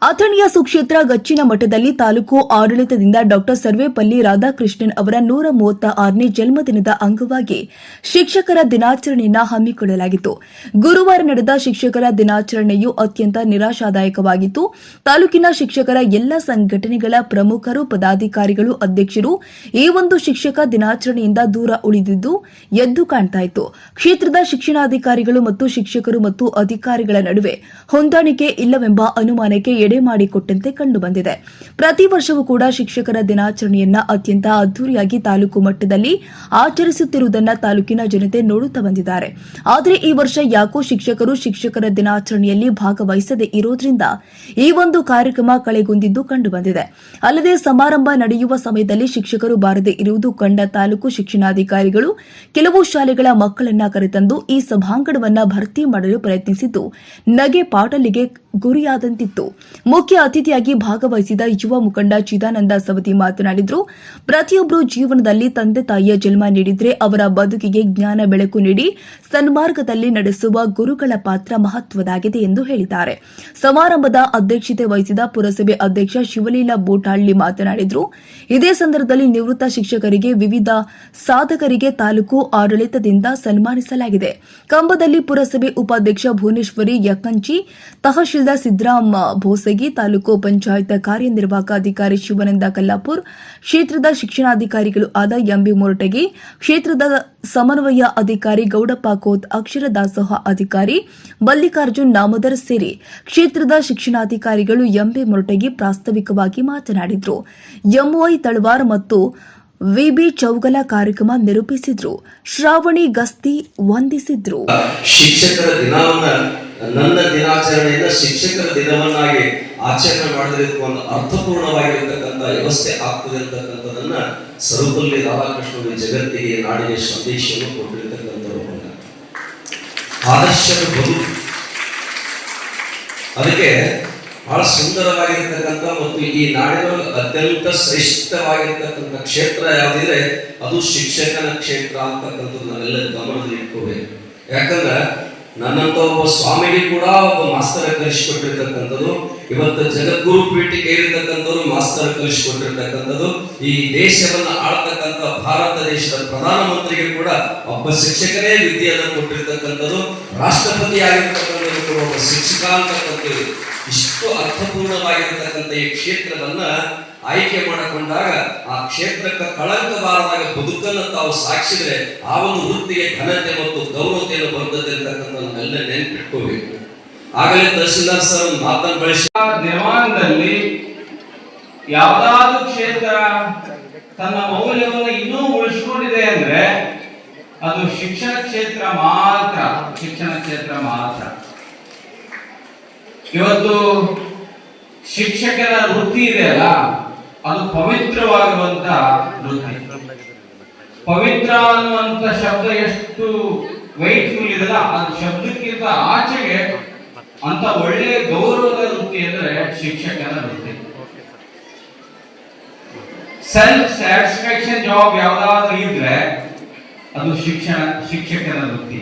ಅಥಣಿಯ ಸುಕ್ಷೇತ್ರ ಗಚ್ಚಿನ ಮಠದಲ್ಲಿ ತಾಲೂಕು ಆಡಳಿತದಿಂದ ಡಾಕ್ಟರ್ ಸರ್ವೇಪಲ್ಲಿ ರಾಧಾಕೃಷ್ಣನ್ ಅವರ ನೂರ ಮೂವತ್ತ ಆರನೇ ಜನ್ಮದಿನದ ಅಂಗವಾಗಿ ಶಿಕ್ಷಕರ ದಿನಾಚರಣೆಯನ್ನು ಹಮ್ಮಿಕೊಳ್ಳಲಾಗಿತ್ತು. ಗುರುವಾರ ನಡೆದ ಶಿಕ್ಷಕರ ದಿನಾಚರಣೆಯು ಅತ್ಯಂತ ನಿರಾಶಾದಾಯಕವಾಗಿತ್ತು. ತಾಲೂಕಿನ ಶಿಕ್ಷಕರ ಎಲ್ಲ ಸಂಘಟನೆಗಳ ಪ್ರಮುಖರು, ಪದಾಧಿಕಾರಿಗಳು, ಅಧ್ಯಕ್ಷರು ಈ ಒಂದು ಶಿಕ್ಷಕ ದಿನಾಚರಣೆಯಿಂದ ದೂರ ಉಳಿದಿದ್ದು ಎದ್ದು ಕಾಣ್ತಾ ಇತ್ತು. ಕ್ಷೇತ್ರದ ಶಿಕ್ಷಣಾಧಿಕಾರಿಗಳು ಮತ್ತು ಶಿಕ್ಷಕರು ಮತ್ತು ಅಧಿಕಾರಿಗಳ ನಡುವೆ ಹೊಂದಾಣಿಕೆ ಇಲ್ಲವೆಂಬ ಅನುಮಾನಕ್ಕೆ ಎಡೆ ಮಾಡಿಕೊಟ್ಟಂತೆ ಕಂಡುಬಂದಿದೆ ಪ್ರತಿ ವರ್ಷವೂ ಕೂಡ ಶಿಕ್ಷಕರ ದಿನಾಚರಣೆಯನ್ನ ಅತ್ಯಂತ ಅದ್ದೂರಿಯಾಗಿ ತಾಲೂಕು ಮಟ್ಟದಲ್ಲಿ ಆಚರಿಸುತ್ತಿರುವುದನ್ನ ತಾಲೂಕಿನ ಜನತೆ ನೋಡುತ್ತಾ ಬಂದಿದ್ದಾರೆ. ಆದರೆ ಈ ವರ್ಷ ಯಾಕೋ ಶಿಕ್ಷಕರು ಶಿಕ್ಷಕರ ದಿನಾಚರಣೆಯಲ್ಲಿ ಭಾಗವಹಿಸದೇ ಇರೋದ್ರಿಂದ ಈ ಒಂದು ಕಾರ್ಯಕ್ರಮ ಕಳೆಗುಂದಿದ್ದು ಕಂಡುಬಂದಿದೆ ಅಲ್ಲದೆ ಸಮಾರಂಭ ನಡೆಯುವ ಸಮಯದಲ್ಲಿ ಶಿಕ್ಷಕರು ಬಾರದೆ ಇರುವುದು ಕಂಡ ತಾಲೂಕು ಶಿಕ್ಷಣಾಧಿಕಾರಿಗಳು ಕೆಲವು ಶಾಲೆಗಳ ಮಕ್ಕಳನ್ನ ಕರೆತಂದು ಈ ಸಭಾಂಗಣವನ್ನ ಭರ್ತಿ ಮಾಡಲು ಪ್ರಯತ್ನಿಸಿದ್ದು, ನಗೆ ಪಾಟಲಿಗೆ ಗುರಿಯಾದಂತಿತ್ತು. ಮುಖ್ಯ ಅತಿಥಿಯಾಗಿ ಭಾಗವಹಿಸಿದ ಯುವ ಮುಖಂಡ ಚಿದಾನಂದ ಸವತಿ ಮಾತನಾಡಿದರು ಪ್ರತಿಯೊಬ್ಬರು ಜೀವನದಲ್ಲಿ ತಂದೆ ತಾಯಿಯ ಜನ್ಮ ನೀಡಿದ್ರೆ ಅವರ ಬದುಕಿಗೆ ಜ್ಞಾನ ಬೆಳಕು ನೀಡಿ ಸನ್ಮಾರ್ಗದಲ್ಲಿ ನಡೆಸುವ ಗುರುಗಳ ಪಾತ್ರ ಮಹತ್ವದಾಗಿದೆ ಎಂದು ಹೇಳಿದ್ದಾರೆ. ಸಮಾರಂಭದ ಅಧ್ಯಕ್ಷತೆ ವಹಿಸಿದ ಪುರಸಭೆ ಅಧ್ಯಕ್ಷ ಶಿವಲೀಲಾ ಬೋಟಾಳ್ಳಿ ಮಾತನಾಡಿದರು. ಇದೇ ಸಂದರ್ಭದಲ್ಲಿ ನಿವೃತ್ತ ಶಿಕ್ಷಕರಿಗೆ ವಿವಿಧ ಸಾಧಕರಿಗೆ ತಾಲೂಕು ಆಡಳಿತದಿಂದ ಸನ್ಮಾನಿಸಲಾಗಿದೆ. ಕಂಬದಲ್ಲಿ ಪುರಸಭೆ ಉಪಾಧ್ಯಕ್ಷ ಭುವನೇಶ್ವರಿ ಯಕ್ಕಂಚಿ, ತಹಶೀಲ್ದಾರ್ ಸಿದ್ದರಾಮ ಭೋಸಗಿ ತಾಲೂಕು ಪಂಚಾಯತ್ ಕಾರ್ಯನಿರ್ವಾಹಕ ಅಧಿಕಾರಿ ಶಿವಾನಂದ ಕಲ್ಲಾಪುರ್, ಕ್ಷೇತ್ರದ ಶಿಕ್ಷಣಾಧಿಕಾರಿಗಳು ಆದ ಎಂಬಿ ಮೊರಟಗಿ, ಕ್ಷೇತ್ರದ ಸಮನ್ವಯ ಅಧಿಕಾರಿ ಗೌಡಪ್ಪ ಕೋತ್ ಅಕ್ಷರ ದಾಸೋಹ ಅಧಿಕಾರಿ ಮಲ್ಲಿಕಾರ್ಜುನ್ ನಾಮದರ್ ಸೇರಿ ಕ್ಷೇತ್ರದ ಶಿಕ್ಷಣಾಧಿಕಾರಿಗಳು ಎಂಬಿ ಮೊರಟಗಿ ಪ್ರಾಸ್ತಾವಿಕವಾಗಿ ಮಾತನಾಡಿದರು. ಎಂವೈ ತಳವಾರ್ ಮತ್ತು ವಿಬಿ ಚೌಗಲ ಕಾರ್ಯಕ್ರಮ ನಿರೂಪಿಸಿದ್ರು. ಶ್ರಾವಣಿ ಗಸ್ತಿ ವಂದಿಸಿದ್ರು. ಶಿಕ್ಷಕರ ದಿನವನ್ನ ನನ್ನ ದಿನಾಚರಣೆಯಿಂದ ಶಿಕ್ಷಕರ ದಿನವನ್ನಾಗಿ ಆಚರಣೆ ಮಾಡಿದ್ರೆ ಒಂದು ಅರ್ಥಪೂರ್ಣವಾಗಿರ್ತಕ್ಕಂಥ ವ್ಯವಸ್ಥೆ ಆಗ್ತದೆ ಅಂತಕ್ಕಂಥದನ್ನ ಸರ್ವಪಲ್ಲಿ ರಾಧಾಕೃಷ್ಣನ ಜಗತ್ತಿಗೆ ನಾಡಿಗೆ ಸಂದೇಶವನ್ನು ಕೊಟ್ಟಿರ್ತಕ್ಕಂಥವ್ರು ಆದರ್ಶದ ಬದುಕು ಅದಕ್ಕೆ ಬಹಳ ಸುಂದರವಾಗಿರ್ತಕ್ಕಂಥ ಮತ್ತು ಈ ನಾಡಿನ ಅತ್ಯಂತ ಶ್ರೇಷ್ಠವಾಗಿರ್ತಕ್ಕಂಥ ಕ್ಷೇತ್ರ ಯಾವುದಿದೆ ಅದು ಶಿಕ್ಷಕನ ಕ್ಷೇತ್ರ ಅಂತಕ್ಕಂಥದ್ದು ನಾವೆಲ್ಲ ಗಮನದಲ್ಲಿ ಇಟ್ಕೋಬೇಕು ಯಾಕಂದ್ರೆ ನನ್ನಂತ ಒಬ್ಬ ಸ್ವಾಮಿಗೆ ಕೂಡ ಒಬ್ಬ ಮಾಸ್ತರ ಕಲಿಸಿಕೊಟ್ಟಿರ್ತಕ್ಕಂಥದ್ದು. ಇವತ್ತು ಜಗದ್ಗುರು ಪೀಠಕ್ಕೆ ಏರಿರ್ತಕ್ಕಂಥವ್ರು ಮಾಸ್ತರ ಕಲಿಸಿಕೊಟ್ಟಿರ್ತಕ್ಕಂಥದ್ದು. ಈ ದೇಶವನ್ನ ಆಳ್ತಕ್ಕಂಥ ಭಾರತ ದೇಶದ ಪ್ರಧಾನಮಂತ್ರಿಗೆ ಕೂಡ ಒಬ್ಬ ಶಿಕ್ಷಕನೇ ವಿದ್ಯೆಯನ್ನು ಕೊಟ್ಟಿರ್ತಕ್ಕಂಥದ್ದು. ರಾಷ್ಟ್ರಪತಿ ಆಗಿರ್ತಕ್ಕಂಥದ್ದು ಕೂಡ ಒಬ್ಬ ಶಿಕ್ಷಕ ಅಂತಕ್ಕಂಥದ್ದು. ಇಷ್ಟು ಅರ್ಥಪೂರ್ಣವಾಗಿರ್ತಕ್ಕಂಥ ಈ ಕ್ಷೇತ್ರವನ್ನ ಆಯ್ಕೆ ಮಾಡಿಕೊಂಡಾಗ ಆ ಕ್ಷೇತ್ರಕ್ಕೆ ಕಳಂಕಬಾರದಾಗ ಬದುಕನ್ನು ತಾವು ಸಾಕ್ಷಿದ್ರೆ ಆ ಒಂದು ವೃತ್ತಿಗೆ ಘನತೆ ಮತ್ತು ಗೌರವತೆಯನ್ನು ಬರ್ತದೆ ಅಂತಕ್ಕಂಥ ನಾವೆಲ್ಲ ನೆನ್ಪಿಟ್ಕೋಬೇಕು. ಆಗಲೇ ತಹಸೀಲ್ದಾರ್ ಸರ್ ಮಾತನ್ನು ಬಳಸಿ ನಿರ್ಮಾಣದಲ್ಲಿ ಯಾವ್ದಾದ್ರು ಕ್ಷೇತ್ರ ತನ್ನ ಮೌಲ್ಯವನ್ನು ಇನ್ನೂ ಉಳಿಸ್ಕೊಂಡಿದೆ ಅಂದ್ರೆ ಅದು ಶಿಕ್ಷಣ ಕ್ಷೇತ್ರ ಮಾತ್ರ, ಶಿಕ್ಷಣ ಕ್ಷೇತ್ರ ಮಾತ್ರ. ಇವತ್ತು ಶಿಕ್ಷಕರ ವೃತ್ತಿ ಇದೆ ಅಲ್ಲ? ಅದು ಪವಿತ್ರವಾಗಿರುವಂತ ವೃತ್ತಿ. ಪವಿತ್ರ ಅನ್ನುವಂತ ಶಬ್ದ ಎಷ್ಟು ವೈಟ್ಫುಲ್ ಇದೆಲ್ಲ ಅದು ಶಬ್ದಕ್ಕಿಂತ ಆಚೆಗೆ ಅಂತ ಒಳ್ಳೆಯ ಗೌರವದ ವೃತ್ತಿ ಅಂದ್ರೆ ಶಿಕ್ಷಕರ ವೃತ್ತಿ. ಸೆಲ್ಫ್ ಸ್ಯಾಟಿಸ್ಫ್ಯಾಕ್ಷನ್ ಜಾಬ್ ಯಾವ್ದಾದ್ರು ಇದ್ರೆ ಅದು ಶಿಕ್ಷಣ ಶಿಕ್ಷಕರ ವೃತ್ತಿ.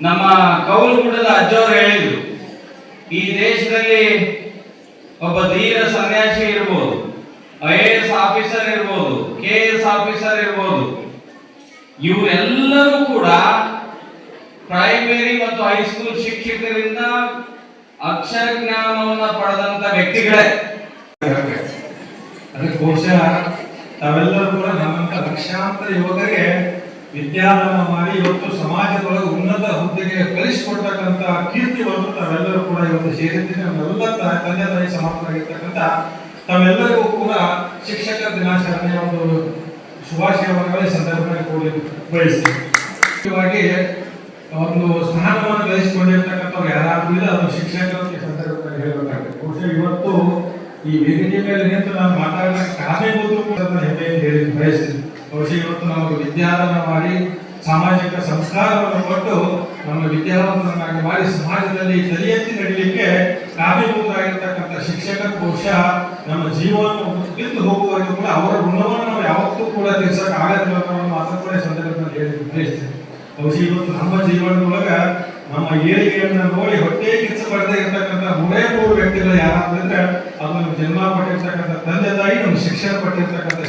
ನಮ್ಮ ಕೌಲುಗುಡದ ಅಜ್ಜವರು ಹೇಳಿದ್ರು ಈ ದೇಶದಲ್ಲಿ ಒಬ್ಬ ಧೀರ ಸನ್ಯಾಸಿ ಇರ್ಬೋದು, ಐ ಎಸ್ ಆಫೀಸರ್ ಇರ್ಬೋದು, ಕೆ ಎಸ್ ಆಫೀಸರ್ ಇರ್ಬೋದು. ಇವರೆಲ್ಲರೂ ಕೂಡ ಪ್ರೈಮರಿ ಮತ್ತು ಹೈಸ್ಕೂಲ್ ಶಿಕ್ಷಕರಿಂದ ಅಕ್ಷರ ಜ್ಞಾನವನ್ನ ಪಡೆದಂತ ವ್ಯಕ್ತಿಗಳೇ. ಅದಕ್ಕೆ ಬಹುಶಃ ತಾವೆಲ್ಲರೂ ಕೂಡ ನಮ್ಮಂತ ಲಕ್ಷಾಂತರ ಯುವಕರಿಗೆ ವಿದ್ಯಾದಾನ ಮಾಡಿ ಇವತ್ತು ಸಮಾಜದೊಳಗೆ ಉನ್ನತ ಹುದ್ದೆಗೆ ಕಲಿಸಿಕೊಡ್ತಕ್ಕಂತ ಕೀರ್ತಿ ಕೂಡ ಇವತ್ತು ಸೇರಿದ್ದೀರಿ ನಮ್ಮೆಲ್ಲ ತಂದೆ ತಾಯಿ ಸಮರ್ಥರಾಗಿರ್ತಕ್ಕಂಥ ತಾವೆಲ್ಲರಿಗೂ ಕೂಡ ಶಿಕ್ಷಕ ದಿನಾಚರಣೆಯ ಒಂದು ಶುಭಾಶಯವನ್ನು ಸಂದರ್ಭದಲ್ಲಿ ಕೂಡಿ ಬಯಸಿ ಒಂದು ಸ್ಥಾನವನ್ನು ಗಳಿಸಿಕೊಂಡಿರ್ತಕ್ಕಂಥವ್ರು ಯಾರಾದ್ರೂ ಇಲ್ಲ ಅದು ಶಿಕ್ಷಕರಿಗೆ ಸಂದರ್ಭದಲ್ಲಿ ಹೇಳಬೇಕಾಗುತ್ತೆ. ಬಹುಶಃ ಇವತ್ತು ಈ ವೇದಿಕೆ ಮೇಲೆ ನಿಂತು ನಾನು ಮಾತಾಡಲಿಕ್ಕೆ ಕೂಡ ಅದನ್ನ ಹೆಮ್ಮೆಯಿಂದ ಹೇಳಿ ಬಯಸ್ತೀನಿ. ಬಹುಶಃ ಇವತ್ತು ನಾವು ವಿದ್ಯಾದಾನ ಮಾಡಿ ಸಾಮಾಜಿಕ ಸಂಸ್ಕಾರವನ್ನು ಕೊಟ್ಟು ನಮ್ಮ ವಿದ್ಯಾವಂತರನ್ನಾಗಿ ಮಾಡಿ ಸಮಾಜದಲ್ಲಿ ಕಲಿಯಂತೆ ನಡೀಲಿಕ್ಕೆ ಕಾರ್ಯಭೂತರಾಗಿರ್ತಕ್ಕಂಥ ಶಿಕ್ಷಕ ಬಹುಶಃ ನಮ್ಮ ಜೀವನವನ್ನು ಬಿದ್ದು ಹೋಗುವವರೆಗೂ ಕೂಡ ಅವರ ಋಣವನ್ನು ನಾವು ಯಾವತ್ತೂ ಕೂಡ ತೀರ್ಸಕ್ಕೆ ಆಗದಿಲ್ಲ ಅನ್ನೋ ಮಾತನ್ನು ಕೂಡ ಸಂದರ್ಭದಲ್ಲಿ ಹೇಳಿ ಉದ್ದೇಶಿಸ್ತೇನೆ. ಬಹುಶಃ ಇವತ್ತು ನಮ್ಮ ಜೀವನದೊಳಗ ನಮ್ಮ ಏಳಿಗೆಯನ್ನು ನೋಡಿ ಹೊಟ್ಟೆ ಕೆಲಸ ಪಡೆದೇ ಇರತಕ್ಕಂಥ ಮೂರೇ ಮೂರು ವ್ಯಕ್ತಿಗಳು ಯಾರಾದ್ರೆ ಅದು ಜನ್ಮ ಪಟ್ಟಿರ್ತಕ್ಕಂಥ ತಂದೆ ತಾಯಿ, ನಮ್ಮ ಶಿಕ್ಷಣ ಕೊಟ್ಟಿರ್ತಕ್ಕಂಥ